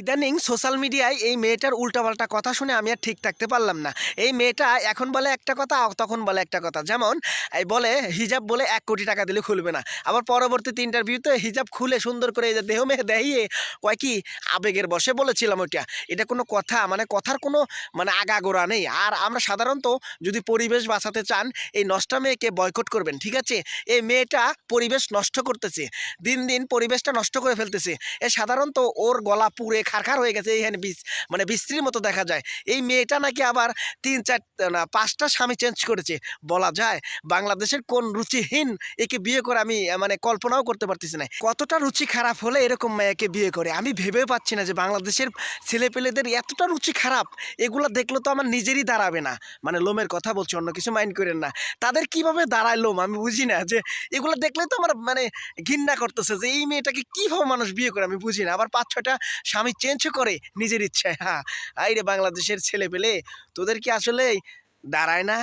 ইদানিং সোশ্যাল মিডিয়ায় এই মেয়েটার উল্টাপাল্টা কথা শুনে আমি আর ঠিক থাকতে পারলাম না। এই মেয়েটা এখন বলে একটা কথা, তখন বলে একটা কথা। যেমন বলে, হিজাব বলে এক কোটি টাকা দিলে খুলবে না। আবার পরবর্তীতে ইন্টারভিউতে হিজাব খুলে সুন্দর করে এই যে দেহ মেহে দেখিয়ে কয় কি, আবেগের বসে বলেছিলাম ওইটা। এটা কোনো কথা মানে কথার কোনো মানে আগাগোড়া নেই। আর আমরা সাধারণত যদি পরিবেশ বাঁচাতে চান, এই নষ্টা মেয়েকে বয়কট করবেন, ঠিক আছে? এই মেয়েটা পরিবেশ নষ্ট করতেছে। দিন দিন পরিবেশটা নষ্ট করে ফেলতেছে। এ সাধারণত ওর গলা পুড়ে খারখার হয়ে গেছে এইখানে বিষ মানে বিশ্রীর মতো দেখা যায়। এই মেয়েটা নাকি আবার তিন চার, না, পাঁচটা স্বামী চেঞ্জ করেছে। বলা যায় বাংলাদেশের কোন রুচিহীন একে বিয়ে করে আমি মানে কল্পনাও করতে পারতেছি না। কতটা রুচি খারাপ হলে এরকম মেয়েকে বিয়ে করে? আমি ভেবেও পাচ্ছি না যে বাংলাদেশের ছেলেপেলেদের এতটা রুচি খারাপ, এগুলো দেখলে তো আমার নিজেরই দাঁড়াবে না। মানে লোমের কথা বলছি, অন্য কিছু মাইন্ড করেন না। তাদের কীভাবে দাঁড়ায় লোম? আমি বুঝি না যে এগুলো দেখলে তো আমার মানে ঘৃণা করতেছে যে এই মেয়েটাকে কীভাবে মানুষ বিয়ে করে আমি বুঝি না। আবার পাঁচ ছয়টা স্বামী চেঞ্জও করে নিজের ইচ্ছায়। হ্যাঁ আই রে বাংলাদেশের ছেলে পেলে তোদের কি আসলে দাঁড়ায় না?